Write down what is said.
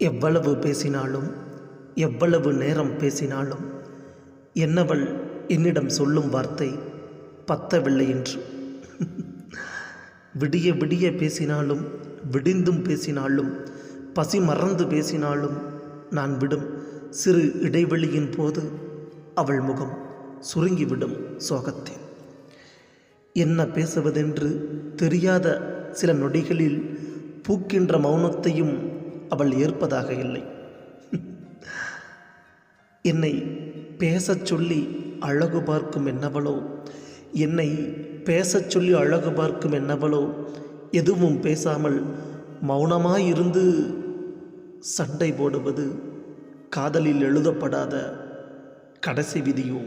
எவ்வளவு பேசினாலும் எவ்வளவு நேரம் பேசினாலும் என்னவள் என்னிடம் சொல்லும் வார்த்தை பத்தவில்லை என்று. விடிய விடிய பேசினாலும் விடிந்தும் பேசினாலும் பசி மறந்து பேசினாலும் நான் விடும் சிறு இடைவெளியின் போது அவள் முகம் சுருங்கிவிடும் சோகத்தில். என்ன பேசுவதென்று தெரியாத சில நொடிகளில் பூக்கின்ற மௌனத்தையும் அவள் ஏற்பதாக இல்லை. என்னை பேசச் சொல்லி அழகு பார்க்கும் என்னவளோ என்னை பேசச் சொல்லி அழகு பார்க்கும் என்னவளோ எதுவும் பேசாமல் மௌனமாயிருந்து சண்டை போடுவது காதலில் எழுதப்படாத கடைசி விதியோ.